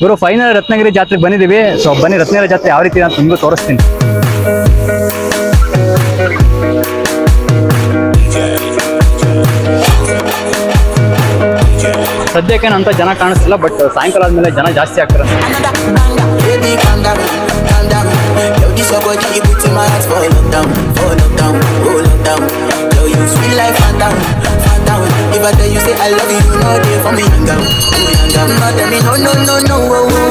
ಇವರು ಫೈನಲ್ ರತ್ನಗಿರಿ ಜಾತ್ರೆಗೆ ಬಂದಿದ್ದೀವಿ. ಸೊ ಬನ್ನಿ ರತ್ನಗಿರಿ ಜಾತ್ರೆ ಯಾವ ರೀತಿ ಅಂತ ನಿಮಗೂ ತೋರಿಸ್ತೀನಿ. ಸದ್ಯಕ್ಕೆ ಅಂತ ಜನ ಕಾಣಿಸ್ತಿಲ್ಲ ಬಟ್ ಸಾಯಂಕಾಲ ಆದ್ಮೇಲೆ ಜನ ಜಾಸ್ತಿ ಆಗ್ತಾರೆ. Baby, over there, you say I love you, you know they for me and down, me and down. But tell me no, no, no, no, oh, oh,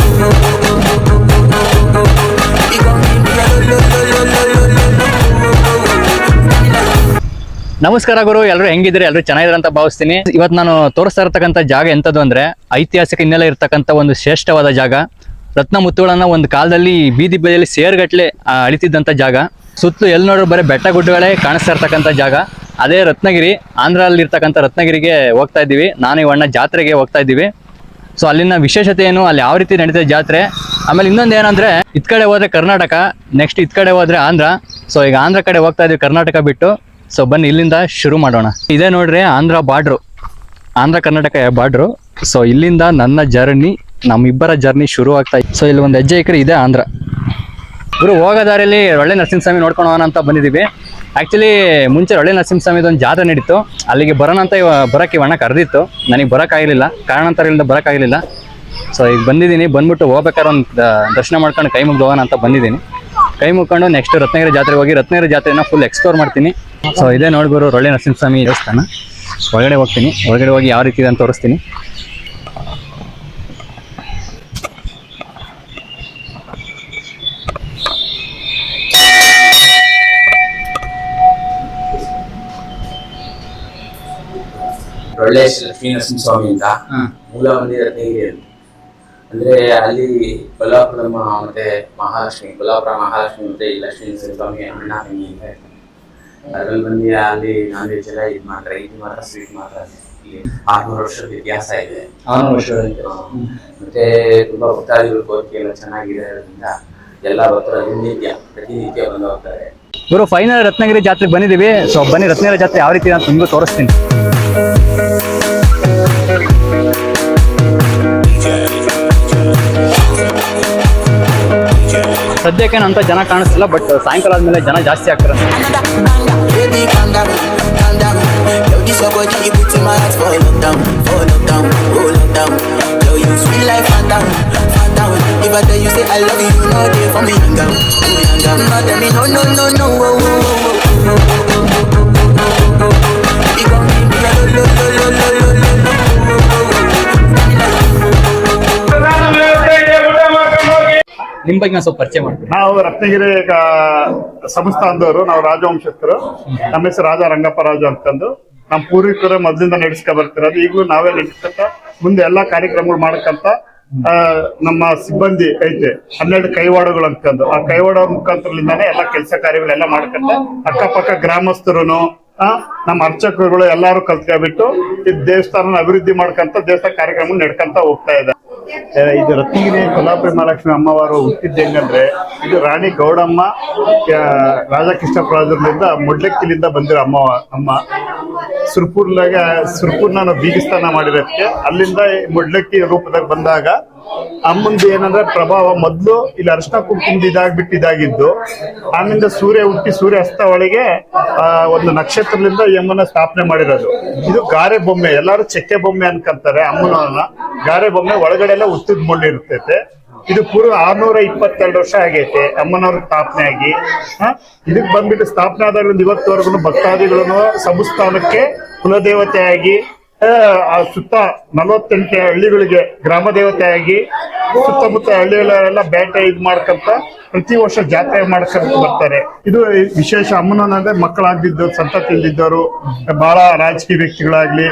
oh, oh, oh, oh, oh. oh, oh, oh, oh, oh, oh, oh, oh, oh, oh, oh, oh, oh, oh, oh. oh, oh, oh, oh, oh, oh, oh, oh, oh, oh, ನಮಸ್ಕಾರ ಗುರು ಎಲ್ಲರೂ ಹೆಂಗಿದ್ರೆ ಎಲ್ಲರೂ ಚೆನ್ನಾಗಿದ್ರೆ ಅಂತ ಭಾವಿಸ್ತೀನಿ ಇವತ್ತು ನಾನು ತೋರಿಸ್ತಾ ಇರ್ತಕ್ಕಂಥ ಜಾಗ ಎಂಥದ್ದು ಅಂದರೆ ಐತಿಹಾಸಿಕ ಹಿನ್ನೆಲೆ ಇರ್ತಕ್ಕಂಥ ಒಂದು ಶ್ರೇಷ್ಠವಾದ ಜಾಗ ರತ್ನ ಮುತ್ತುಗಳನ್ನ ಒಂದು ಕಾಲದಲ್ಲಿ ಬೀದಿ ಬದಿಯಲ್ಲಿ ಸೇರ್ಗಟ್ಲೆ ಅಳಿತಿದ್ದಂಥ ಜಾಗ ಸುತ್ತಲೂ ಎಲ್ಲಿ ನೋಡ್ರು ಬರೀ ಬೆಟ್ಟ ಗುಡ್ಡಗಳೇ ಕಾಣಿಸ್ತಾ ಇರ್ತಕ್ಕಂಥ ಜಾಗ ಅದೇ ರತ್ನಗಿರಿ ಆಂಧ್ರಲ್ಲಿ ಇರ್ತಕ್ಕಂಥ ರತ್ನಗಿರಿಗೆ ಹೋಗ್ತಾ ಇದ್ದೀವಿ. ನಾನು ಇವಣ್ಣ ಜಾತ್ರೆಗೆ ಹೋಗ್ತಾ ಇದ್ದೀವಿ. ಸೊ ಅಲ್ಲಿನ ವಿಶೇಷತೆ ಏನು ಅಲ್ಲಿ ಯಾವ ರೀತಿ ನಡೀತದೆ ಜಾತ್ರೆ? ಆಮೇಲೆ ಇನ್ನೊಂದು ಏನಂದ್ರೆ ಇತ್ ಕಡೆ ಹೋದ್ರೆ ಕರ್ನಾಟಕ ನೆಕ್ಸ್ಟ್ ಇತ್ ಕಡೆ ಹೋದ್ರೆ ಆಂಧ್ರ. ಸೊ ಈಗ ಆಂಧ್ರ ಕಡೆ ಹೋಗ್ತಾ ಇದೀವಿ ಕರ್ನಾಟಕ ಬಿಟ್ಟು. ಸೊ ಬನ್ನಿ, ಇಲ್ಲಿಂದ ಶುರು ಮಾಡೋಣ. ಇದೇ ನೋಡ್ರಿ Andhra border. Andhra Karnataka border. So ಇಲ್ಲಿಂದ ನನ್ನ ಜರ್ನಿ ನಮ್ಮಿಬ್ಬರ ಜರ್ನಿ ಶುರು ಆಗ್ತಾ ಸೊ ಇಲ್ಲಿ ಒಂದು ಹೆಜ್ಜೆ ಇಕ್ರೆ, ಇದೆ ಆಂಧ್ರ. ಇವರು ಹೋಗೋ ದಾರಿಯಲ್ಲಿ ಒಳ್ಳೆ ನರಸಿಂಹಸ್ವಾಮಿ ನೋಡ್ಕೊಂಡು ಹೋಗೋಣ ಅಂತ ಬಂದಿದ್ದೀವಿ ಆ್ಯಕ್ಚುಲಿ ಮುಂಚೆ ಒಳ್ಳೆ ನರಸಿಂಹಸ್ವಾಮಿದು ಒಂದು ಜಾತ್ರೆ ನಡೀತು. ಅಲ್ಲಿಗೆ ಬರೋಣ ಅಂತ ಬರೋಕ್ಕೆ ಇವಣ್ಣ ಕರೆದಿತ್ತು. ನನಗೆ ಬರೋಕ್ಕಾಗಲಿಲ್ಲ ಕಾರಣಾಂತರಗಳಿಂದ ಬರೋಕ್ಕಾಗಲಿಲ್ಲ ಸೊ ಈಗ ಬಂದಿದ್ದೀನಿ. ಬಂದ್ಬಿಟ್ಟು ಹೋಗ್ಬೇಕಾದ್ರೆ ಒಂದು ದರ್ಶನ ಮಾಡ್ಕೊಂಡು ಕೈ ಮುಗ್ದು ಹೋಗೋಣ ಅಂತ ಬಂದಿದ್ದೀನಿ. ಕೈ ಮುಗ್ಕೊಂಡು ನೆಕ್ಸ್ಟ್ ರತ್ನಗಿರಿ ಜಾತ್ರೆಗೆ ಹೋಗಿ ರತ್ನಗಿರಿ ಜಾತ್ರೆನ ಫುಲ್ ಎಕ್ಸ್ಪ್ಲೋರ್ ಮಾಡ್ತೀನಿ. ಸೊ ಇದೇ ನೋಡ್ಬೋದು ಒಳ್ಳೆ ನರಸಿಂಹಸ್ವಾಮಿ ದೇವಸ್ಥಾನ. ಒಳಗಡೆ ಹೋಗ್ತೀನಿ. ಒಳಗಡೆ ಹೋಗಿ ಯಾವ ರೀತಿ ಇದೆ ಅಂತ ತೋರಿಸ್ತೀನಿ. ಒಳ್ಳೆ ಲಕ್ಷ್ಮೀ ನರಸಿಂಹಸ್ವಾಮಿ ಅಂತ. ಮೂಲ ಮಂದಿರ ರತ್ನಗಿರಿಯಲ್ಲಿ ಅಂದ್ರೆ ಅಲ್ಲಿ ಕೊಲ್ಲಾಪುರ ಮತ್ತೆ ಮಹಾಲಕ್ಷ್ಮಿ ಕೊಲ್ಲಾಪುರ ಮಹಾಲಕ್ಷ್ಮಿ ಮತ್ತೆ ಈ ಲಕ್ಷ್ಮೀ ನರಸಿಂಹಸ್ವಾಮಿ ಅಣ್ಣ ತಂಗಿ ಅಂತ ಇರ್ತಾರೆ. ಅದ್ರಲ್ಲಿ ಬಂದು ಅಲ್ಲಿ ನಾನ್ ವೆಜ್ ಎಲ್ಲ ಇದು ಮಾಡ್ತಾರೆ. ಇದು ಮಾತ್ರ ಸ್ವೀಟ್ ಮಾತ್ರ ಇಲ್ಲಿ ಆರ್ನೂರು ವರ್ಷದ ಇತಿಹಾಸ ಇದೆ. ಮತ್ತೆ ತುಂಬಾ ಭಕ್ತಾದಿಗಳು ಕೋರಿಕೆ ಎಲ್ಲ ಚೆನ್ನಾಗಿರೋದ್ರಿಂದ ಎಲ್ಲ ಭಕ್ತರು ದಿನನಿತ್ಯ ಪ್ರತಿನಿತ್ಯ ಬಂದು ಹೋಗ್ತಾರೆ. ಇವರು ಫೈನಲ್ ರತ್ನಗಿರಿ ಜಾತ್ರೆಗೆ ಬಂದಿದ್ದೀವಿ. ಸೊ ಬನ್ನಿ ರತ್ನಗಿರಿ ಜಾತ್ರೆ ಯಾವ ರೀತಿ ನಾನು ತುಂಬ ತೋರಿಸ್ತೀನಿ. ಸದ್ಯಕ್ಕೆ ಅಂತ ಜನ ಕಾಣಿಸ್ತಿಲ್ಲ ಬಟ್ ಸಾಯಂಕಾಲ ಆದ್ಮೇಲೆ ಜನ ಜಾಸ್ತಿ ಆಗ್ತಾರೆ Baby, ನಿಮ್ಮ ಬಗ್ಗೆ ನಾನು ಸ್ವಲ್ಪ ಪರಿಚಯ ಮಾಡ್ತೀನಿ. ನಾವು ರತ್ನಗಿರಿ ಸಂಸ್ಥಾನದವರು ನಾವು ರಾಜವಂಶಸ್ಥರು. ನಮ್ಮ ಹೆಸರು ರಾಜ ರಂಗಪ್ಪ ರಾಜು ಅಂತಂದು. ನಮ್ಮ ಪೂರ್ವಿಕರು ಮೊದಲಿಂದ ನಡೆಸ್ಕೊ ಬರ್ತಿರೋದು. ಈಗಲೂ ನಾವೇ ನಡೆಸ್ಕೊಂತ ಮುಂದೆ ಎಲ್ಲಾ ಕಾರ್ಯಕ್ರಮಗಳು ಮಾಡಕ್ಕಂತ ಆ, ನಮ್ಮ ಸಿಬ್ಬಂದಿ ಐತೆ ಹನ್ನೆರಡು ಕೈವಾಡಗಳು ಅಂತಂದು. ಆ ಕೈವಾಡ ಮುಖಾಂತರದಿಂದಾನೇ ಎಲ್ಲಾ ಕೆಲಸ ಕಾರ್ಯಗಳೆಲ್ಲ ಮಾಡ್ಕಂತ ಅಕ್ಕಪಕ್ಕ ಗ್ರಾಮಸ್ಥರುನು ನಮ್ಮ ಅರ್ಚಕರುಗಳು ಎಲ್ಲಾರು ಕಲ್ತ್ಕೊಬಿಟ್ಟು ಈ ದೇವಸ್ಥಾನ ಅಭಿವೃದ್ಧಿ ಮಾಡ್ಕಂತ ದೇವಸ್ಥಾನ ಕಾರ್ಯಕ್ರಮ ನಡ್ಕಂತ ಹೋಗ್ತಾ ಇದೆ ಇದು ರತ್ನಗಿರಿ ಕೊಲ್ಲಾಪುರಿ ಮಹಾಲಕ್ಷ್ಮಿ ಅಮ್ಮವರು ಹುಟ್ಟಿದ್ದು ಹೆಂಗಂದ್ರೆ, ಇದು ರಾಣಿ ಗೌಡಮ್ಮ ರಾಜಕೃಷ್ಣ ಪ್ರಾಜರ್ನಿಂದ ಮುಡ್ಲಕ್ಕಿಲಿಂದ ಬಂದಿರೋ ಅಮ್ಮ ಅಮ್ಮ. ಸುರ್ಪುರ್ಲಾಗ ಸುರ್ಪುರ್ನ ನಾವು ಬೀಗಸ್ಥಾನ ಮಾಡಿರೋದಕ್ಕೆ ಅಲ್ಲಿಂದ ಮುಡ್ಲಕ್ಕಿ ರೂಪದಾಗ ಬಂದಾಗ ಅಮ್ಮಂದು ಏನಂದ್ರೆ ಪ್ರಭಾವ ಮೊದಲು ಇಲ್ಲಿ ಅರ್ಶನ ಕುಂಕುಮದ ಇದಾಗ್ಬಿಟ್ಟು ಇದಾಗಿದ್ದು ಸೂರ್ಯ ಹುಟ್ಟಿ ಸೂರ್ಯ ಅಸ್ತ ಒಳಗೆ ಒಂದು ನಕ್ಷತ್ರದಿಂದ ಯಮ್ಮನ ಸ್ಥಾಪನೆ ಮಾಡಿರೋದು. ಇದು ಗಾರೆ ಬೊಮ್ಮೆ, ಎಲ್ಲಾರು ಚೆಕ್ಕೆ ಬೊಮ್ಮೆ ಅನ್ಕಂತಾರೆ ಅಮ್ಮನ ಗಾರೆ ಬೊಮ್ಮೆ ಒಳಗಡೆ ಎಲ್ಲ ಉತ್ತಿದ ಮುಳ್ಳು ಇರ್ತೈತೆ. ಇದು ಪೂರ್ವ ಆರ್ನೂರ ಇಪ್ಪತ್ತೆರಡು ವರ್ಷ ಆಗೈತೆ. ಅಮ್ಮನವ್ರ ಸ್ಥಾಪನೆ ಆಗಿ? ಇದಕ್ ಬಂದ್ಬಿಟ್ಟು ಸ್ಥಾಪನೆ ಆದಾಗಲಿಂದ ಇವತ್ತವರೆಗೂ ಭಕ್ತಾದಿಗಳನ್ನು ಸಂಸ್ಥಾನಕ್ಕೆ ಕುಲದೇವತೆಯಾಗಿ ಆ, ಸುತ್ತ ನಲವತ್ತೆಂಟು ಹಳ್ಳಿಗಳಿಗೆ ಗ್ರಾಮ ದೇವತೆಯಾಗಿ ಸುತ್ತಮುತ್ತ ಹಳ್ಳಿಗಳೆಲ್ಲ ಬೇಟೆ ಇದು ಮಾಡ್ಕೊಂತ ಪ್ರತಿ ವರ್ಷ ಜಾತ್ರೆ ಮಾಡ್ಕೊಂತ ಬರ್ತಾರೆ. ಇದು ವಿಶೇಷ ಅಮ್ಮನಂದ್ರೆ ಮಕ್ಕಳಾಗ್ದಿದ್ದವ್ರು ಸಂತತಿ ಇಲ್ದಿದ್ದವರು ಬಹಳ ರಾಜಕೀಯ ವ್ಯಕ್ತಿಗಳಾಗ್ಲಿ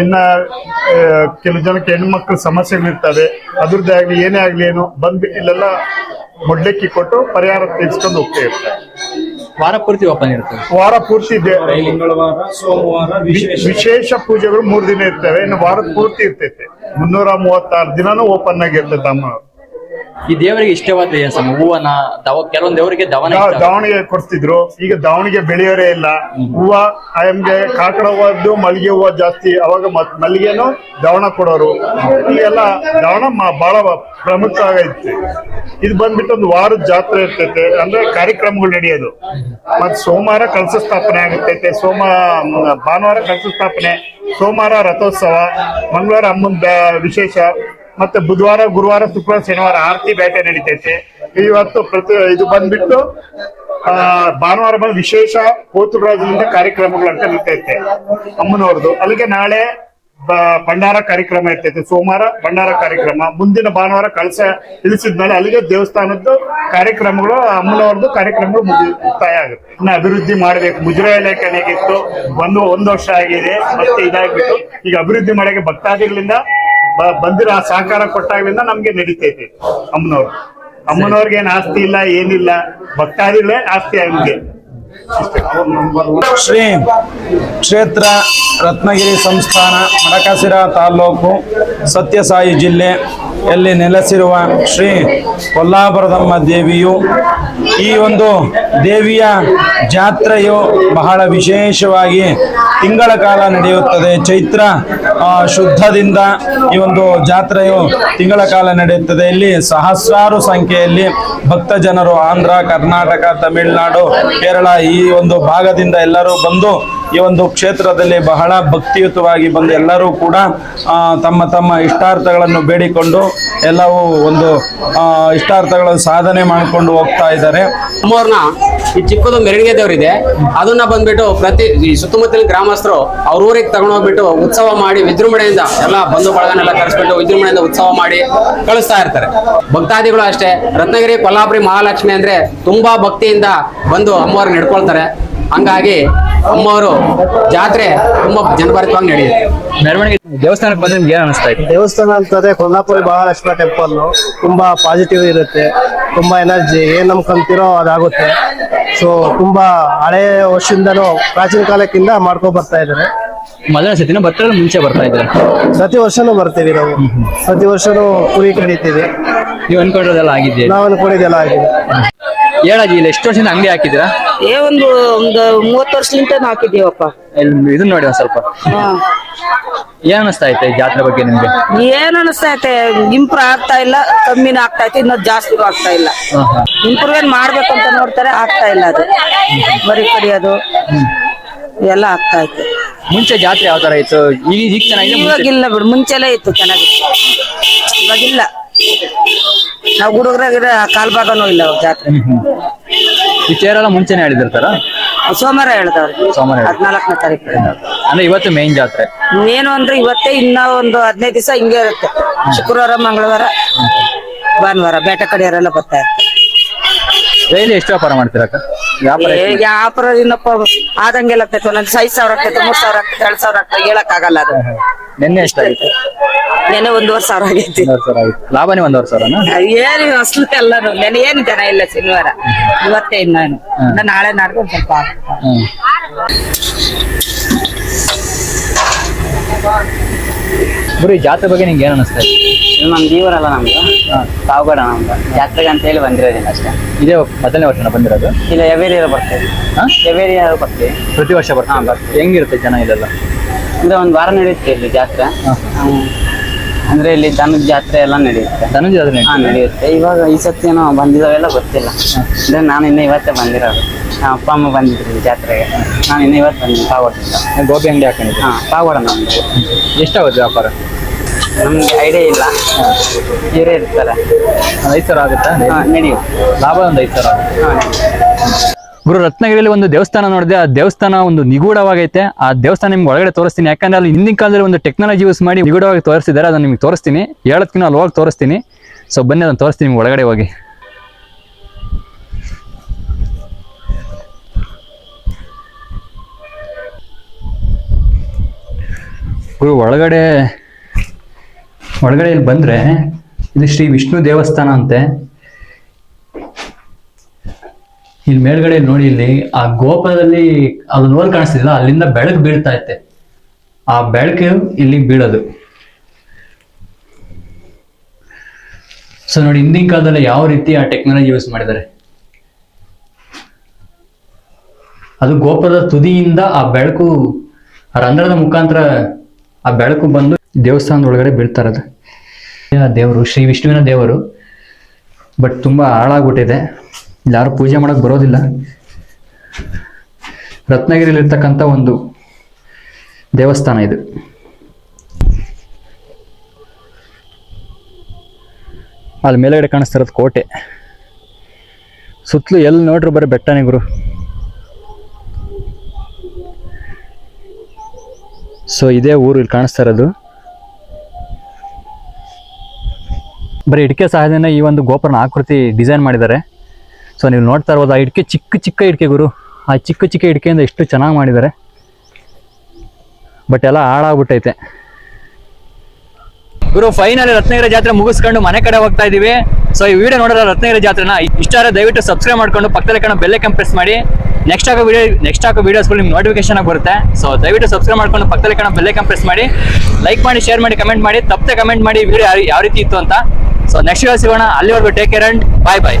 ಇನ್ನ ಕೆಲವು ಜನಕ್ಕೆ ಹೆಣ್ಮಕ್ಳ ಸಮಸ್ಯೆಗಳಿರ್ತವೆ ಅದ್ರದ್ದೇ ಆಗ್ಲಿ ಏನೇ ಆಗ್ಲಿ ಏನು ಬಂದ್ಬಿಟ್ಟು ಇಲ್ಲೆಲ್ಲ ಮೊಡ್ಲೆಕ್ಕಿ ಕೊಟ್ಟು ಪರಿಹಾರ ತೆಗೆಸ್ಕೊಂಡು ಹೋಗ್ತಾ ಇರ್ತಾರೆ. ವಾರ ಪೂರ್ತಿ ಓಪನ್ ಇರ್ತದೆ ವಾರ ಪೂರ್ತಿ ಇದೆ. ವಿಶೇಷ. ವಿಶೇಷ ಪೂಜೆಗಳು ಮೂರ್ ದಿನ ಇರ್ತವೆ. ಇನ್ನು ವಾರದ ಪೂರ್ತಿ ಇರ್ತೈತೆ. ಮುನ್ನೂರ ಮೂವತ್ತಾರು ದಿನಾನು ಓಪನ್ ಆಗಿರ್ತೈತೆ ಅಮ್ಮ. ಈ ದೇವರಿಗೆ ಇಷ್ಟವಾದ ಏನ್ ಸ್ವಾಮಿ ಹೂವನ ದವ ಕೆಲವೊಂದು ದೇವರಿಗೆ ದವನ ಇಷ್ಟ. ದಾವಣಿಗೆ ಕೊಡ್ತಿದ್ರು ಈಗ ದಾವಣಿಗೆ ಬೆಳೆಯೋರೇ ಇಲ್ಲ. ಹೂವ ಆಯಮ್ಗೆ ಕಾಕಡ ಹೂವದ್ದು ಮಲ್ಲಿಗೆ ಹೂವ ಜಾಸ್ತಿ. ಅವಾಗ ಮತ್- ಮಲ್ಲಿಗೆನು ದವಣ ಕೊಡೋರು. ಈಗೆಲ್ಲ ದವಣ ಮ- ಬಹಳ ಪ್ರಮುಖ ಆಗೈತಿ ಇದು ಬಂದ್ಬಿಟ್ಟು ಒಂದು ವಾರದ ಜಾತ್ರೆ ಇರ್ತೈತೆ. ಅಂದ್ರೆ ಕಾರ್ಯಕ್ರಮಗಳು ನಡೆಯೋದು. ಮತ್ ಸೋಮವಾರ ಕಳಸ ಸ್ಥಾಪನೆ ಆಗುತ್ತೈತೆ ಸೋಮ ಭಾನುವಾರ ಕಳಸ ಸ್ಥಾಪನೆ ಸೋಮವಾರ ರಥೋತ್ಸವ. ಮಂಗಳವಾರ ಅಮ್ಮನ ವಿಶೇಷ. ಮತ್ತೆ ಬುಧವಾರ, ಗುರುವಾರ, ಶುಕ್ರವಾರ, ಶನಿವಾರ ಆರತಿ ಬೇಟೆ ನಡೀತೈತೆ. ಇವತ್ತು ಪ್ರತಿ ಇದು ಬಂದ್ಬಿಟ್ಟು ಭಾನುವಾರ ಬಂದು ವಿಶೇಷ ಕೋತುರಾಜನಿಂದ ಕಾರ್ಯಕ್ರಮಗಳು ಅಂತ ನಡೀತೈತೆ. ಅಮ್ಮನವ್ರದ್ದು. ಅಲ್ಲಿಗೆ ನಾಳೆ ಭಂಡಾರ ಕಾರ್ಯಕ್ರಮ ಇರ್ತೈತೆ. ಸೋಮವಾರ ಭಂಡಾರ ಕಾರ್ಯಕ್ರಮ. ಮುಂದಿನ ಭಾನುವಾರ ಕಳಸ ಇಳಿಸಿದ್ಮೇಲೆ ಅಲ್ಲಿಗೆ ದೇವಸ್ಥಾನದ್ದು ಕಾರ್ಯಕ್ರಮಗಳು, ಅಮ್ಮನವ್ರದ್ದು ಕಾರ್ಯಕ್ರಮಗಳು ಮುಗಿ, ಮುಕ್ತಾಯ ಆಗುತ್ತೆ. ಅಭಿವೃದ್ಧಿ ಮಾಡಬೇಕು. ಮುಜರಾಯಿ ಇಲಾಖೆ ಒಂದು ಒಂದು ವರ್ಷ ಆಗಿದೆ. ಮತ್ತೆ ಇದಾಗ್ಬಿಟ್ಟು ಈಗ ಅಭಿವೃದ್ಧಿ ಮಾಡೋಕೆ ಭಕ್ತಾದಿಗಳಿಂದ ಬಂದಿರೋ ಆ ಸಹಕಾರ ಕೊಟ್ಟಾಗಲಿಂದ ನಮ್ಗೆ ನಡೀತೈತೆ. ಅಮ್ಮನವ್ರು. ಅಮ್ಮನವ್ರಿಗೆ ಏನ್ ಆಸ್ತಿ ಇಲ್ಲ, ಏನಿಲ್ಲ. ಭಕ್ತಾದಿಗಳೇ ಆಸ್ತಿ ಅವ್ರಿಗೆ ಶ್ರೀ ಕ್ಷೇತ್ರ ರತ್ನಗಿರಿ ಸಂಸ್ಥಾನ ಮಡಕಸಿರ ತಾಲ್ಲೂಕು ಸತ್ಯಸಾಯಿ ಜಿಲ್ಲೆ. ಯಲ್ಲಿ ನೆಲೆಸಿರುವ ಶ್ರೀ ಕೊಲ್ಲಾಪುರದಮ್ಮ ದೇವಿಯು ಈ ಒಂದು ದೇವಿಯ ಜಾತ್ರೆಯು ಬಹಳ ವಿಶೇಷವಾಗಿ ತಿಂಗಳ ಕಾಲ ನಡೆಯುತ್ತದೆ. ಚೈತ್ರ ಶುದ್ಧದಿಂದ ಈ ಒಂದು ಜಾತ್ರೆಯು ತಿಂಗಳ ಕಾಲ ನಡೆಯುತ್ತದೆ. ಇಲ್ಲಿ ಸಹಸ್ರಾರು ಸಂಖ್ಯೆಯಲ್ಲಿ ಭಕ್ತ ಜನರು ಆಂಧ್ರ, ಕರ್ನಾಟಕ, ತಮಿಳುನಾಡು, ಕೇರಳ ಈ ಒಂದು ಭಾಗದಿಂದ ಎಲ್ಲರೂ ಬಂದು ಈ ಒಂದು ಕ್ಷೇತ್ರದಲ್ಲಿ ಬಹಳ ಭಕ್ತಿಯುತವಾಗಿ ಬಂದು ಎಲ್ಲರೂ ಕೂಡ ತಮ್ಮ ತಮ್ಮ ಇಷ್ಟಾರ್ಥಗಳನ್ನು ಬೇಡಿಕೊಂಡು ಎಲ್ಲವೂ ಒಂದು ಇಷ್ಟಾರ್ಥಗಳನ್ನು ಸಾಧನೆ ಮಾಡಿಕೊಂಡು ಹೋಗ್ತಾ ಇದ್ದಾರೆ. ನಮ್ಮವ್ರನ್ನ ಈ ಚಿಕ್ಕದು ಮೆರವಣಿಗೆ ದೇವರಿದೆ ಅದನ್ನ ಬಂದ್ಬಿಟ್ಟು ಪ್ರತಿ, ಈ ಸುತ್ತಮುತ್ತಲಿನ ಗ್ರಾಮಸ್ಥರು ಅವ್ರ ಊರಿಗೆ ತಗೊಂಡೋಗ್ಬಿಟ್ಟು ಉತ್ಸವ ಮಾಡಿ ವಿಜೃಂಭಣೆಯಿಂದ ಎಲ್ಲ ಬಂಧು ಬಳಗನೆಲ್ಲ ಕರೆಸ್ಬಿಟ್ಟು ವಿಜೃಂಭಣೆಯಿಂದ ಉತ್ಸವ ಮಾಡಿ ಕಳಿಸ್ತಾ ಇರ್ತಾರೆ. ಭಕ್ತಾದಿಗಳು ಅಷ್ಟೇ. ರತ್ನಗಿರಿ, ಕೊಲ್ಲಾಪುರಿ ಮಹಾಲಕ್ಷ್ಮಿ ಅಂದ್ರೆ ತುಂಬಾ ಭಕ್ತಿಯಿಂದ ಬಂದು ಅಮ್ಮವ್ರನ್ನ ಹಿಡ್ಕೊಳ್ತಾರೆ. ಹಂಗಾಗಿ ಅಮ್ಮವರು ಜಾತ್ರೆ ತುಂಬಾ ಜನಭರಿತವಾಗಿ ನಡೆಯುತ್ತೆ ಮೆರವಣಿಗೆ ದೇವಸ್ಥಾನಕ್ಕೆ ಬಂದ್ರೆ ನಿಮ್ಗೆ ಏನ್ ಅನಿಸ್ತಾ ಇತ್ತು ದೇವಸ್ಥಾನ ಅಂತಂದ್ರೆ ಕೊಲ್ಲಾಪುರಿ ಬಹಳಷ್ಟು ಟೆಂಪಲ್ ತುಂಬಾ ಪಾಸಿಟಿವ್ ಇರುತ್ತೆ. ತುಂಬಾ ಎನರ್ಜಿ ಏನ್ ಕಲ್ತಿರೋ ಅದಾಗುತ್ತೆ. ಸೊ ತುಂಬಾ ಹಳೆ ವರ್ಷದಿಂದನೂ ಪ್ರಾಚೀನ ಕಾಲಕ್ಕಿಂತ ಮಾಡ್ಕೊ ಬರ್ತಾ ಇದ್ದಾರೆ. ಮೊದಲ ಸತಿನ ಬರ್ತಾರೆ ಮುಂಚೆ ಬರ್ತಾ ಇದ್ದಾರೆ? ಪ್ರತಿ ವರ್ಷನೂ ಬರ್ತೀವಿ ನಾವು. ಪ್ರತಿ ವರ್ಷನೂ ಕುರಿ ಕಡಿತೀವಿ. ನೀವು ಅನ್ಕೊಂಡಿರೋದೆಲ್ಲ ಆಗಿದ್ದೆ ನಾವು ಅನ್ಕೊಂಡಿದ್ದೆಲ್ಲ ಆಗಿದೆ. ಹೇಳಾಜಿ ಇಲ್ಲಿ ಎಷ್ಟು ವರ್ಷದಿಂದ ಅಂಗಡಿ ಹಾಕಿದ್ದೀರಾ? ಏ ಒಂದು ಒಂದು ಮೂವತ್ತು ವರ್ಷಲಿಂದ ಹಾಕಿದ್ದೀವಪ್ಪ. ಇದನ್ನ ನೋಡಿ ಒಂದ್ ಸ್ವಲ್ಪ. ಏನ್ ಅನಿಸ್ತಾ ಐತೆ ಈ ಜಾತ್ರೆ ಬಗ್ಗೆ ನಿಮ್ಗೆ? ಏನ್ ಅನಿಸ್ತೈತೆ ಇಂಪ್ರೂವ್ ಆಗ್ತಾ ಇಲ್ಲ ಕಮ್ಮಿನ ಆಗ್ತಾ ಐತೆ ಇನ್ನೊಂದು ಜಾಸ್ತಿ ಆಗ್ತಾ ಇಲ್ಲ. ಇಂಪ್ರೂವ್ಮೆಂಟ್ ಮಾಡ್ಬೇಕು ಅಂತ ನೋಡ್ತಾರೆ ಆಗ್ತಾ ಇಲ್ಲ ಅದು. ಬರಿ ಕಡಿಯೋದು ಎಲ್ಲ ಆಗ್ತಾ ಐತೆ. ಮುಂಚೆ ಜಾತ್ರೆ ಯಾವ ತರ ಇತ್ತು? ಈಗ ಈಗ ಚೆನ್ನಾಗಿದೆ ಮುಂಚೆ- ಇವಾಗಿಲ್ಲ ಬಿಡು ಮುಂಚೆಲ್ಲ ಇತ್ತು ಚೆನ್ನಾಗಿತ್ತು ಇವಾಗಿಲ್ಲ. ನಾವು ಹುಡುಗರಾಗಿರೋ ಕಾಲ್ಭಾಗನೂ ಇಲ್ಲ ಅವ್ರ ಜಾತ್ರೆ ಈ ತೇರೆಲ್ಲ ಮುಂಚೆನೆ ಹೇಳಿದಿರ್ತಾರ? ಸೋಮವಾರ ಹೇಳಿದವ್ರು. ಸೋಮವಾರ. ಹದಿನಾಲ್ಕನೇ ತಾರೀಕು. ಅಂದ್ರೆ ಇವತ್ತು ಮೇನ್ ಜಾತ್ರೆ. ಏನು ಅಂದ್ರೆ ಇವತ್ತೇ ಇನ್ನ ಒಂದು ಹದಿನೈದು ದಿವಸ ಹಿಂಗೆ ಇರುತ್ತೆ. ಶುಕ್ರವಾರ ಮಂಗಳವಾರ ಭಾನುವಾರ ಬೇಟೆ ಕಡೆಯವರೆಲ್ಲ ಬರ್ತಾ ಇರ್ತಾರೆ ಡೈಲಿ ಎಷ್ಟು ವ್ಯಾಪಾರ ಏ, ವ್ಯಾಪಾರ ಇನ್ನಪ್ಪ ಆದಂಗೆಲ್ಲ ಆಗ್ತೈತೆ ಒಂದೊಂದು ಐದು ಸಾವಿರ ಆಗ್ತೈತೆ ಮೂರ್ ಸಾವಿರ ಆಗ್ತೈತೆ ಎರಡ್ ಸಾವಿರ ಆಗ್ತದೆ ಹೇಳಕ್ ಆಗಲ್ಲ ಅದು. ನಿನ್ನೆ ಎಷ್ಟಾಗಿತ್ತು? ನೆನೆ ಒಂದೂವರೆ ಸಾವಿರ ಆಗೈತಿ ಆಯ್ತು ಸಾವಿರ ಲಾಭನೇ ಒಂದೂವರೆ ಸಾವಿರನಾ? ಏನು ಅಸಲು ಎಲ್ಲಾನು ನೆನೆ ಏನು ಜನ ಇಲ್ಲ ಶನಿವಾರ. ಇವತ್ತೇ ಇನ್ನೇನು ನಾನು. ನಾಳೆ ನಾಡ್ದು ಒಂದ್ ಸ್ವಲ್ಪ ಆಗ್ತದೆ. ಹ್ಮ್ ಈ ಜಾತ್ರೆ ಬಗ್ಗೆ ನಿಂಗೆ ಏನು ಅನಿಸ್ತಾ ಇದೆ? ನಮ್ಮ ದೇವರಲ್ಲ ನಮ್ದು. ಸಾವುಗಡ ನಮ್ದು. ಜಾತ್ರೆಗೆ ಅಂತ ಹೇಳಿ ಬಂದಿರೋದಿಲ್ಲ ಅಷ್ಟೇ. ಇದೇ ಮೊದಲನೇ ವರ್ಷನ ಬಂದಿರೋದು? ಇಲ್ಲ ಎವೇರಿಯರ್ ಬರ್ತೀವಿ ಹಾಂ? ಎವೇರಿಯರ್ ಬರ್ತೀವಿ. ಪ್ರತಿ ವರ್ಷ ಬರ್ತಾ ಬರ್ತೀವಿ. ಹೆಂಗಿರುತ್ತೆ ಜನ ಇಲ್ಲೆಲ್ಲ ಅಂದ್ರೆ ಒಂದು ವಾರ ನಡೆಯುತ್ತೆ ಇಲ್ಲಿ ಜಾತ್ರೆ. ಅಂದ್ರೆ ಇಲ್ಲಿ ದನದ ಜಾತ್ರೆ ಎಲ್ಲ ನಡೆಯುತ್ತೆ. ದನದ ಜಾತ್ರೆ ಹಾ ನಡೆಯುತ್ತೆ. ಇವಾಗ ಈ ಸತಿ ಏನೋ ಬಂದಿದಾವೆಲ್ಲ ಗೊತ್ತಿಲ್ಲ. ಅಂದ್ರೆ ನಾನು ಇನ್ನ ಇವತ್ತೇ ಬಂದಿರೋದು. ನಮ್ಮ ಅಪ್ಪ ಅಮ್ಮ ಬಂದಿದ್ರು ಈ ಜಾತ್ರೆಗೆ. ನಾನು ಇನ್ನ ಇವತ್ತು ಬಂದಿದ್ದೆ ಪಾವಗಡದಿಂದ ಗೋಬಿ ಅಂಗಡಿ ಹಾಕೊಂಡಿದ್ದೆ ಹಾ ಪಾವಗಡ ನಮ್ದು. ಎಷ್ಟಾಗುತ್ತೆ ವ್ಯಾಪಾರ? ನಮ್ಗೆ ಐಡಿಯಾ ಇಲ್ಲ. ಇವರೇ ಇರ್ತಾರೆ ಒಂದ್ ಐದು ಸಾವಿರ ಆಗುತ್ತಾ? ಹಾ ನಡೆಯುತ್ತೆ. ಲಾಭ ಒಂದು ಐದು ಸಾವಿರ ಆಗುತ್ತೆ. ಹಾ ನಡೆಯುತ್ತೆ. ಗುರು ರತ್ನಗಿರಿಯಲ್ಲಿ ಒಂದು ದೇವಸ್ಥಾನ ನೋಡಿದೆ. ಆ ದೇವಸ್ಥಾನ ಒಂದು ನಿಗೂಢವಾಗೈತೆ. ಆ ದೇವಸ್ಥಾನ ನಿಮ್ಗೆ ಒಳಗಡೆ ತೋರಿಸ್ತೀನಿ. ಯಾಕಂದ್ರೆ ಅಲ್ಲಿ ಹಿಂದಿನ ಕಾಲದಲ್ಲಿ ಒಂದು ಟೆಕ್ನಾಲಜಿ ಯೂಸ್ ಮಾಡಿ ನಿಗೂಢವಾಗಿ ತೋರಿಸಿದ್ದಾರೆ. ಅದನ್ನು ನಿಮ್ಗೆ ತೋರಿಸ್ತೀನಿ. ಹೇಳೋದ್ಕಿನ್ನ ಅಲ್ಲಿ ಹೋಗಿ ತೋರಿಸ್ತೀನಿ. ಸೊ ಬನ್ನಿ, ಅದನ್ನು ತೋರಿಸ್ತೀನಿ ನಿಮ್ಗೆ ಒಳಗಡೆ ಹೋಗಿ. ಗುರು, ಒಳಗಡೆ ಒಳಗಡೆ ಇಲ್ಲಿ ಬಂದರೆ, ಇಲ್ಲಿ ಶ್ರೀ ವಿಷ್ಣು ದೇವಸ್ಥಾನ ಅಂತೆ. ಇಲ್ಲಿ ಮೇಲ್ಗಡೆ ನೋಡಿ ಇಲ್ಲಿ, ಆ ಗೋಪುರದಲ್ಲಿ ಅದು ನೋಲ್ ಕಾಣಿಸ್ತಿಲ್ಲ, ಅಲ್ಲಿಂದ ಬೆಳಕು ಬೀಳ್ತಾ ಐತೆ ಆ ಬೆಳಕು ಇಲ್ಲಿ ಬೀಳೋದು. ಸೊ ನೋಡಿ, ಹಿಂದಿನ ಕಾಲದಲ್ಲಿ ಯಾವ ರೀತಿ ಆ ಟೆಕ್ನಾಲಜಿ ಯೂಸ್ ಮಾಡಿದ್ದಾರೆ? ಅದು ಗೋಪುರದ ತುದಿಯಿಂದ ಆ ಬೆಳಕು ರಂಧ್ರದ ಮುಖಾಂತರ ಆ ಬೆಳಕು ಬಂದು ದೇವಸ್ಥಾನದ ಒಳಗಡೆ ಬೀಳ್ತಾ ಇರೋದು. ದೇವರು, ಶ್ರೀ ವಿಷ್ಣುವಿನ ದೇವರು, ಬಟ್ ತುಂಬಾ ಹಾಳಾಗ್ಬಿಟ್ಟಿದೆ. ಯಾರು ಪೂಜೆ ಮಾಡೋಕೆ ಬರೋದಿಲ್ಲ. ರತ್ನಗಿರಿಲಿರ್ತಕ್ಕಂಥ ಒಂದು ದೇವಸ್ಥಾನ ಇದು. ಅಲ್ಲಿ ಮೇಲೆಗಡೆ ಕಾಣಿಸ್ತಾ ಇರೋದು ಕೋಟೆ. ಸುತ್ತಲೂ ಎಲ್ಲಿ ನೋಡ್ರಿ ಬರೀ ಬೆಟ್ಟನೇ ಗುರು. ಸೊ ಇದೇ ಊರು ಇಲ್ಲಿ ಕಾಣಿಸ್ತಾ ಇರೋದು. ಬರೀ ಇಡಿಕೆ ಸಹಾಯದಿಂದ ಈ ಒಂದು ಗೋಪುರನ ಆಕೃತಿ ಡಿಸೈನ್ ಮಾಡಿದ್ದಾರೆ. ಸೊ ನೀವು ನೋಡ್ತಾ ಇರ್ಬೋದು, ಆ ಇಡಿಕೆ ಚಿಕ್ಕ ಚಿಕ್ಕ ಇಡಿಕೆ ಗುರು. ಆ ಚಿಕ್ಕ ಚಿಕ್ಕ ಇಡಿಕೆಯಿಂದ ಎಷ್ಟು ಚೆನ್ನಾಗಿ ಮಾಡಿದ್ದಾರೆ. ಬಟ್ ಎಲ್ಲ ಹಾಳಾಗ್ಬಿಟ್ಟೈತೆ. ಗುರು ಫೈನಲ್ ರತ್ನಗಿರಿ ಜಾತ್ರೆ ಮುಗಿಸ್ಕೊಂಡು ಮನೆ ಕಡೆ ಹೋಗ್ತಾ ಇದೀವಿ. ಸೊ ಈ ವಿಡಿಯೋ ನೋಡಿದ್ರೆ ರತ್ನಗಿರಿ ಜಾತ್ರೆನ ಇಷ್ಟ ದಯವಿಟ್ಟು ಸಬ್ಸ್ಕ್ರೈಬ್ ಮಾಡ್ಕೊಂಡು ಪಕ್ಕದಲ್ಲಿ ಕಣ ಬೆಲ್ಲೆ ಪ್ರೆಸ್ ಮಾಡಿ. ನೆಕ್ಸ್ಟ್ ಆಗೋ ವಿಡಿಯೋ ನೆಕ್ಸ್ಟ್ ಆಗೋ ವೀಡಿಯೋಸ್ಗಳು ನಿಮ್ಗೆ ನೋಟಿಫಿಕೇಶನ್ ಆಗಿ ಬರುತ್ತೆ. ಸೊ ದಯವಿಟ್ಟು ಸಬ್ಸ್ಕ್ರೈಬ್ ಮಾಡ್ಕೊಂಡು ಪಕ್ಕದಲ್ಲಿ ಕಣ ಬೆಲ್ಲೆ ಪ್ರೆಸ್ ಮಾಡಿ. ಲೈಕ್ ಮಾಡಿ ಶೇರ್ ಮಾಡಿ ಕಮೆಂಟ್ ಮಾಡಿ. ತಪ್ಪದೆ ಕಮೆಂಟ್ ಮಾಡಿ ವಿಡಿಯೋ ಯಾವ ರೀತಿ ಇತ್ತು ಅಂತ. ಸೊ ನೆಕ್ಸ್ಟ್ ವಿಡಿಯೋ ಸಿಗೋಣ. ಅಲ್ಲಿವರೆಗೂ take care and bye bye